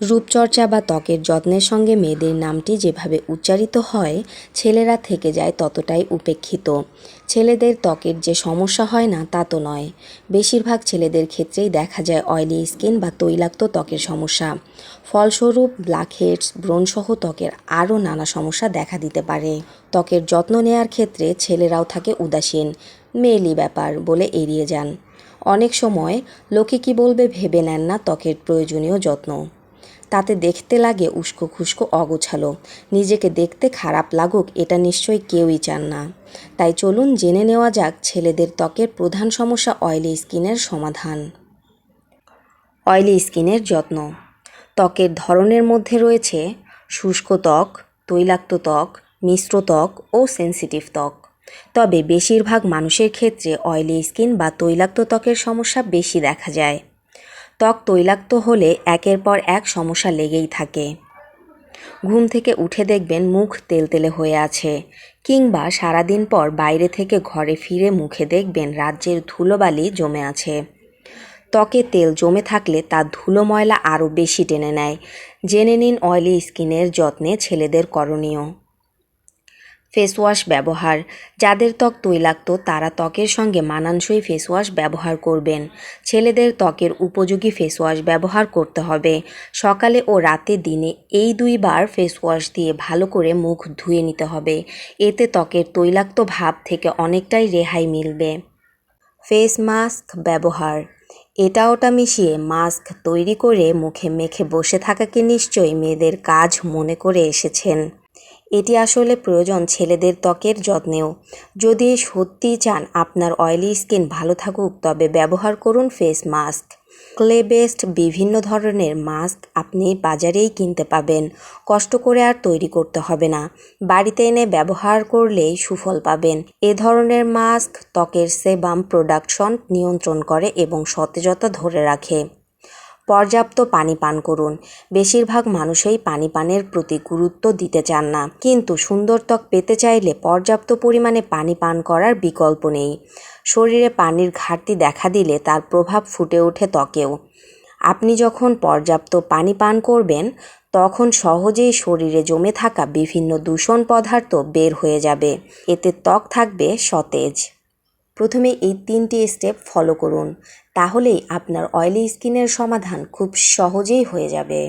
রূপচর্চা বা ত্বকের যত্নের সঙ্গে মেয়েদের নামটি যেভাবে উচ্চারিত হয়, ছেলেরা থেকে যায় ততটাই উপেক্ষিত। ছেলেদের ত্বকের যে সমস্যা হয় না, তা তো নয়। বেশিরভাগ ছেলেদের ক্ষেত্রেই দেখা যায় অয়েলি স্কিন বা তৈলাক্ত ত্বকের সমস্যা। ফলস্বরূপ ব্ল্যাকহেডস ব্রণসহ ত্বকের আরও নানা সমস্যা দেখা দিতে পারে। ত্বকের যত্ন নেয়ার ক্ষেত্রে ছেলেরাও থাকে উদাসীন, মেয়েলি ব্যাপার বলে এড়িয়ে যান। অনেক সময়, লোকে কি বলবে ভেবে নেন না ত্বকের প্রয়োজনীয় যত্ন। তাতে দেখতে লাগে উস্কো খুস্কো অগোছালো। নিজেকে দেখতে খারাপ লাগুক, এটা নিশ্চয়ই কেউই চান না। তাই চলুন জেনে নেওয়া যাক ছেলেদের ত্বকের প্রধান সমস্যা অয়েলি স্কিনের সমাধান। অয়েলি স্কিনের যত্ন। ত্বকের ধরনের মধ্যে রয়েছে শুষ্ক ত্বক, তৈলাক্ত ত্বক, মিশ্র ত্বক ও সেনসিটিভ ত্বক। তবে বেশিরভাগ মানুষের ক্ষেত্রে অয়েলি স্কিন বা তৈলাক্ত ত্বকের সমস্যা বেশি দেখা যায়। ত্বক তৈলাক্ত হলে একের পর এক সমস্যা লেগেই থাকে। ঘুম থেকে উঠে দেখবেন মুখ তেলতেলে হয়ে আছে, কিংবা সারাদিন পর বাইরে থেকে ঘরে ফিরে মুখে দেখবেন রাজ্যের ধুলোবালি জমে আছে। ত্বকে তেল জমে থাকলে তা ধুলো ময়লা আরও বেশি টেনে নেয়। জেনে নিন অয়েলি স্কিনের যত্নে ছেলেদের করণীয়। ফেস ওয়াশ ব্যবহার। যাদের ত্বক তৈলাক্ত, তারা ত্বকের সঙ্গে মানানসই ফেসওয়াশ ব্যবহার করবেন। ছেলেদের ত্বকের উপযোগী ফেসওয়াশ ব্যবহার করতে হবে। সকালে ও রাতে দিনে এই দুইবার ফেস ওয়াশ দিয়ে ভালো করে মুখ ধুয়ে নিতে হবে। এতে ত্বকের তৈলাক্ত ভাব থেকে অনেকটাই রেহাই মিলবে। ফেস মাস্ক ব্যবহার। এটা ওটা মিশিয়ে মাস্ক তৈরি করে মুখে মেখে বসে থাকাকে নিশ্চয়ই মেয়েদের কাজ মনে করে এসেছেন। এটি আসলে প্রয়োজন ছেলেদের ত্বকের যত্নেও। যদি সত্যিই চান আপনার অয়েলি স্কিন ভালো থাকুক, তবে ব্যবহার করুন ফেস মাস্ক ক্লে বেসড বিভিন্ন ধরনের মাস্ক আপনি বাজারেই কিনতে পাবেন। কষ্ট করে আর তৈরি করতে হবে না। বাড়িতে এনে ব্যবহার করলেই সুফল পাবেন। এ ধরনের মাস্ক ত্বকের সেবাম প্রোডাকশন নিয়ন্ত্রণ করে এবং সতেজতা ধরে রাখে। পর্যাপ্ত পানি পান করুন। বেশিরভাগ মানুষই পানি পানের প্রতি গুরুত্ব দিতে চান না। কিন্তু সুন্দর ত্বক পেতে চাইলে পর্যাপ্ত পরিমাণে পানি পান করার বিকল্প নেই। শরীরে পানির ঘাটতি দেখা দিলে তার প্রভাব ফুটে ওঠে ত্বকেও। আপনি যখন পর্যাপ্ত পানি পান করবেন, তখন সহজেই শরীরে জমে থাকা বিভিন্ন দূষণ পদার্থ বের হয়ে যাবে। এতে ত্বক থাকবে সতেজ। প্রথমে এই তিনটি স্টেপ ফলো করুন, তাহলেই আপনার অয়েলি স্কিনের সমাধান খুব সহজেই হয়ে যাবে।